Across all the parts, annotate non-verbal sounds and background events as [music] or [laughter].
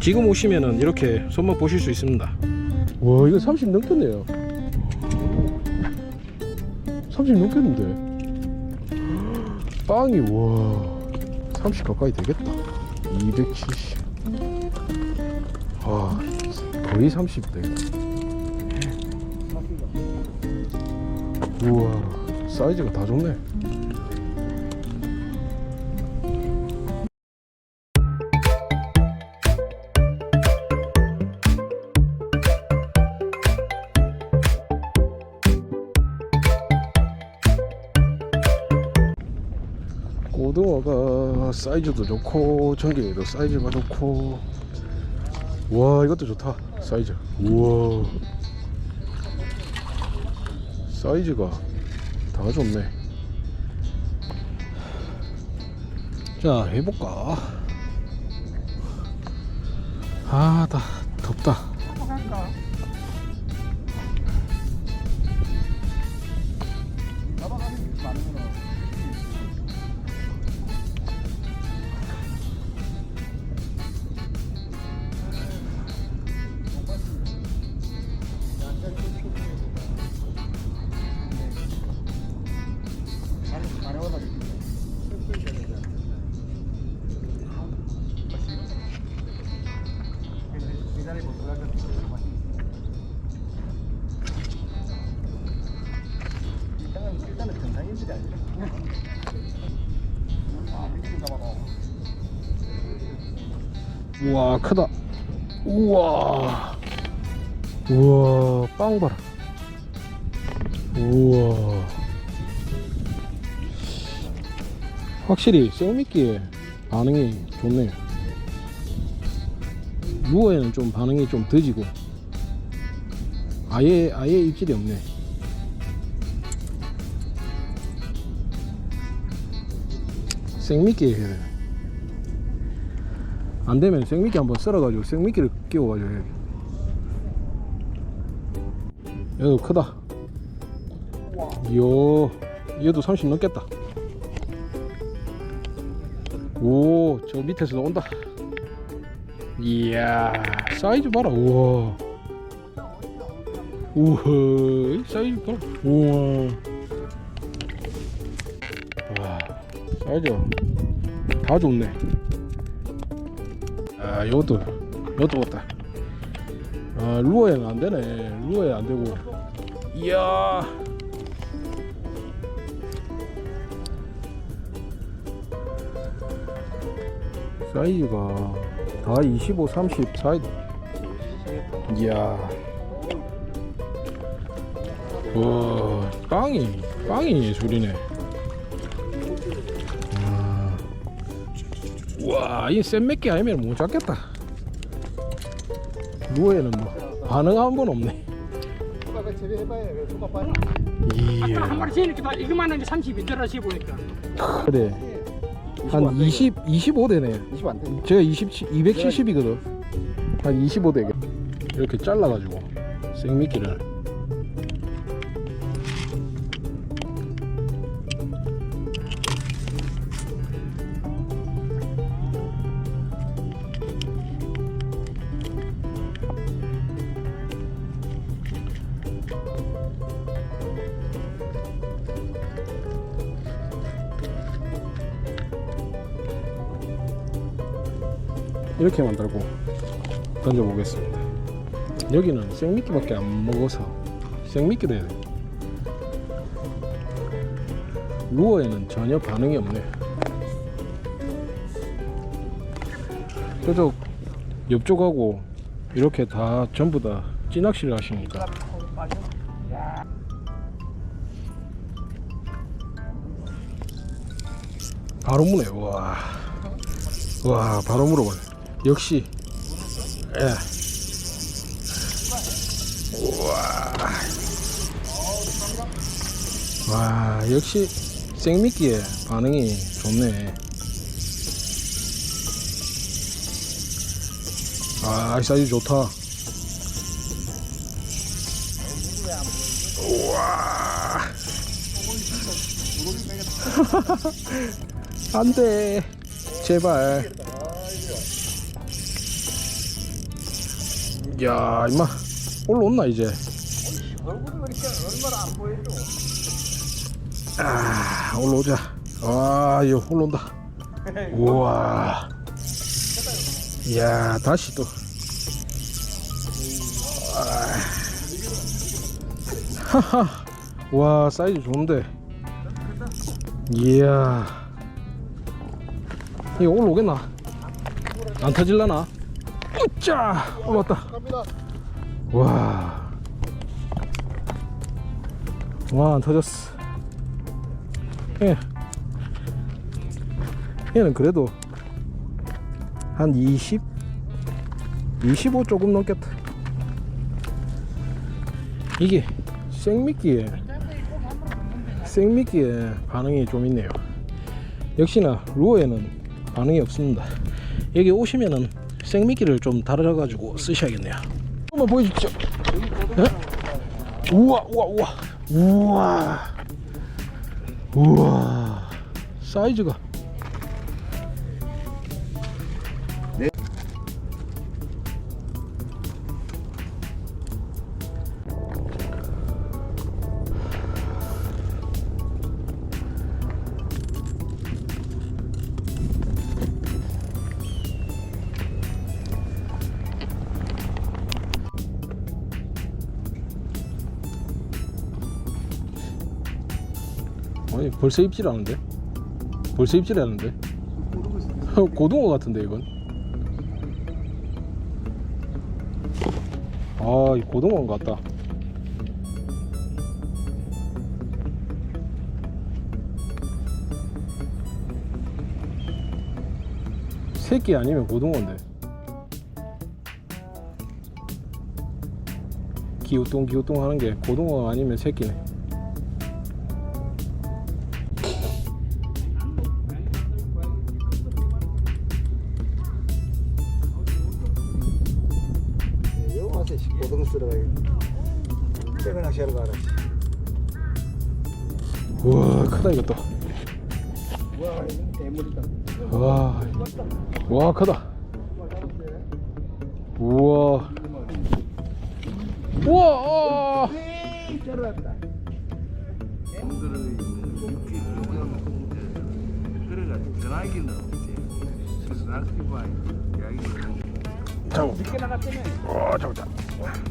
지금 오시면은 이렇게 손맛 보실 수 있습니다. 와 이거 30 넘겠네요. 30 넘겠는데. 빵이 와30 가까이 되겠다. 270. 아 거의 30 되겠다. 우와 사이즈가 다 좋네. 사이즈도 좋고 전갱이도 사이즈가 좋고. 와 이것도 좋다 사이즈. 우와. 사이즈가 다 좋네. 자 해볼까? 아다 덥다 우와 크다. 우와. 우와 빵 봐라. 우와. 확실히 생미끼의 반응이 좋네요 루어에는 좀 반응이 좀 더지고 아예 아예 입질이 없네 생미끼 해야 돼. 안 되면 생미끼 한번 썰어가지고 생미끼를 끼워가지고 해야겠 얘도 크다. 요, 얘도 30 넘겠다. 오, 저 밑에서 온다. 이야, 사이즈 봐라. 우와. 우와, 이 사이즈 봐라. 우와. 와, 사이즈 다 좋네. 아, 요것도, 요것도 왔다. 아, 루어에는 안 되네. 루어에 안 되고. 이야. 사이즈가 다 25, 30 사이즈. 이야. 와, 빵이, 빵이 예술이네. 아. 이센 맥기 아니면 못 잡겠다. 루어에는 뭐 반응 한번 없네. 이야. 한 마리 재니까 이거만 하면 30이 들어시 보니까 그래. 한 20, 25 되네. 20안 돼. 제가 20, 270이거든. 한 25 되게. 이렇게 잘라가지고 생미끼를. 이렇게 만들고 던져 보겠습니다. 여기는 생미끼밖에 안 먹어서 생미끼도 해야 돼. 루어에는 전혀 반응이 없네. 저쪽 옆쪽하고 이렇게 다 전부 다 찌낚시를 하시니까 바로 무네 와. 와 바로 물어보네 역시. 예. 우와. 와 역시 생미끼의 반응이 좋네. 아 사이즈 좋다. 우와. [laughs] 안돼. 제발 야 임마. 올라온나 이제. 얼굴이 왜 이렇게 얼마나 안 보여줘? 아 올라오자. 아 이거 올라온다. 우와. 이야 다시 또. 아. 하하. 와 사이즈 좋은데. 이야. 이거 올라오겠나? 안 터질라나 으짜 올라왔다 와 와, 안 터졌어. 예. 얘는 그래도 한 20, 25 조금 넘겠다. 이게 생미끼에 생미끼에 반응이 좀 있네요. 역시나 루어에는 반응이 없습니다. 여기 오시면은 생미끼를 좀 달아가지고 쓰셔야겠네요. 한번 보여주십시오. 예? 우와, 우와, 우와, 우와, 우와, 사이즈가. 벌써 입질하는데? 벌써 입질하는데? [laughs] 고등어 같은데 이건? 아, 이 고등어 같다. 새끼 아니면 고등어인데. 기우뚱 기우뚱 하는 게 고등어 아니면 새끼네. 크다 이것도 와. 와, 와 크다. 우와. 우와.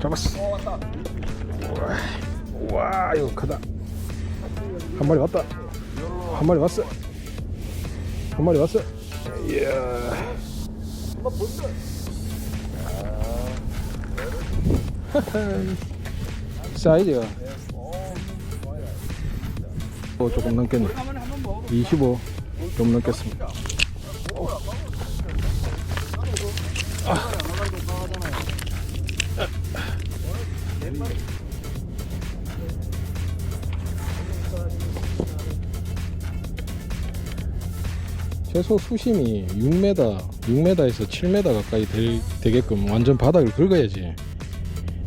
잡았어 어. 우와, 우와 이거 크다 한 마리 왔다. 한 마리 왔어. 한 마리 왔어. 이야? [laughs] 사이즈가 어, 조금 넘겠네. 25 좀 넘겠습니다 최소 수심이 6m, 6m에서 7m 가까이 될, 되게끔 완전 바닥을 긁어야지.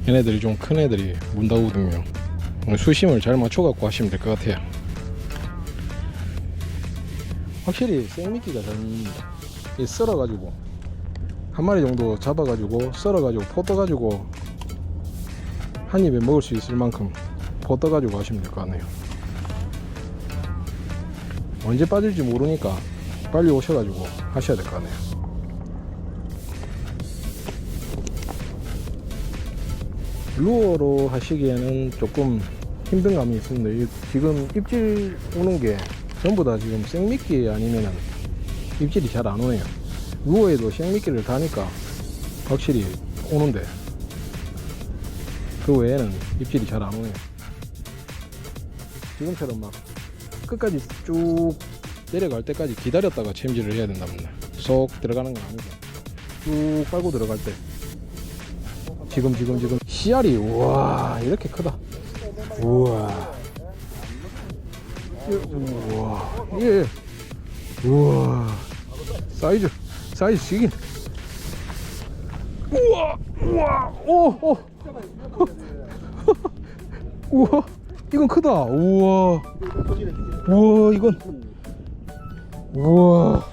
얘네들이 좀 큰 애들이 문다거든요 수심을 잘 맞춰갖고 하시면 될 것 같아요. 확실히 생미끼가 잘이 썰어가지고 한 마리 정도 잡아가지고 썰어가지고 포 떠가지고 한 입에 먹을 수 있을 만큼 포 떠가지고 하시면 될 것 같네요. 언제 빠질지 모르니까 빨리 오셔가지고 하셔야 될 것 같네요 루어로 하시기에는 조금 힘든 감이 있습니다. 이- 지금 입질 오는 게 전부 다 지금 생미끼 아니면은 입질이 잘 안 오네요. 루어에도 생미끼를 다니까 확실히 오는데 그 외에는 입질이 잘 안 오네요. 지금처럼 막 끝까지 쭉 내려갈 때까지 기다렸다가 챔질을 해야 된답니다. 쏙 들어가는 건 아니고 쭉 빨고 들어갈 때. 지금 지금 지금. 씨알이 우와 이렇게 크다. 우와. 예, 우와. 예. 우와. 사이즈 사이즈 지긴. 우와 우와 오오. [laughs] 우와. 이건 크다. 우와. 우와 이건 우와.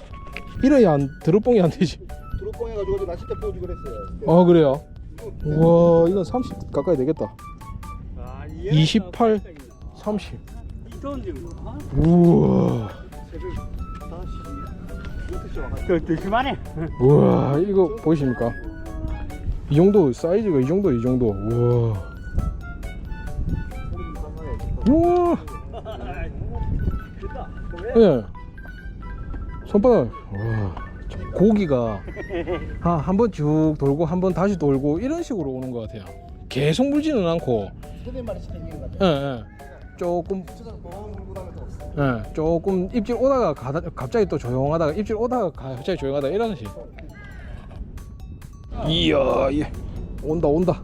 이래야 안 드롭봉이 안 되지. 드롭봉 해가지고 낚싯대 뽑지 그랬어요. 아 그래요? 우와 이건 30 가까이 되겠다. 아, 28 30 이돈 정도. 어? 우와. 그, 그, 그만해. 우와 이거 보이십니까? 이 정도 사이즈가 이 정도 이 정도. 우와. 우와. [laughs] 예 손바닥 와 고기가 [laughs] 한 번 쭉 돌고 한 번 다시 돌고 이런 식으로 오는 것 같아요 계속 물지는 않고. 예, 예. 조금. 예, 조금 입질 오다가 가다, 갑자기 또 조용하다가 입질 오다가 가- 갑자기 조용하다 이런 식. 이야, 예. 온다 온다.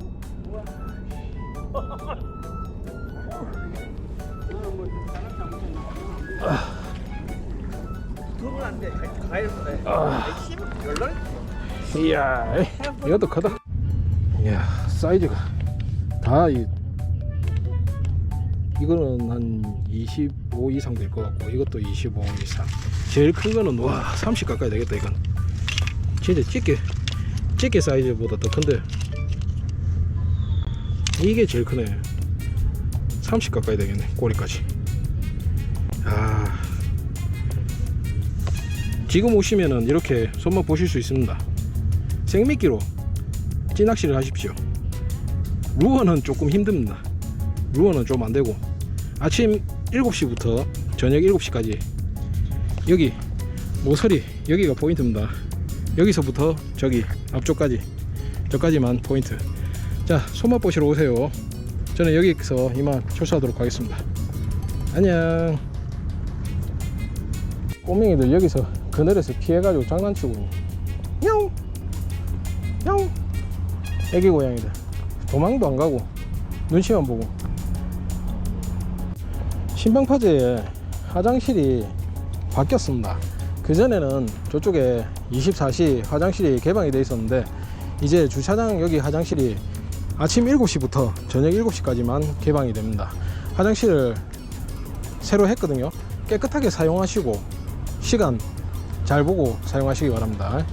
열날. 이야, 에이, 이것도 크다. 이야, 사이즈가 다 이. 이거는 한 25 이상 될 것 같고 이것도 25 이상. 제일 큰 거는 와, 30 가까이 되겠다 이건. 진짜 찌개 찌개 사이즈보다 더 큰데 이게 제일 크네. 30 가까이 되겠네 꼬리까지. 아. 지금 오시면은 이렇게 손맛 보실 수 있습니다. 생미끼로 찌낚시를 하십시오. 루어는 조금 힘듭니다. 루어는 좀 안 되고 아침 7시부터 저녁 7시까지 여기 모서리 여기가 포인트입니다. 여기서부터 저기 앞쪽까지 저까지만 포인트. 자 손맛 보시러 오세요. 저는 여기서 이만 철수하도록 하겠습니다. 안녕. 꼬맹이들 여기서 그늘에서 피해가지고 장난치고 야옹 야옹 애기 고양이들. 도망도 안 가고 눈치만 보고. 신방파제에 화장실이 바뀌었습니다. 그전에는 저쪽에 24시 화장실이 개방이 돼 있었는데 이제 주차장 여기 화장실이 아침 7시부터 저녁 7시까지만 개방이 됩니다. 화장실을 새로 했거든요. 깨끗하게 사용하시고 시간 잘 보고 사용하시기 바랍니다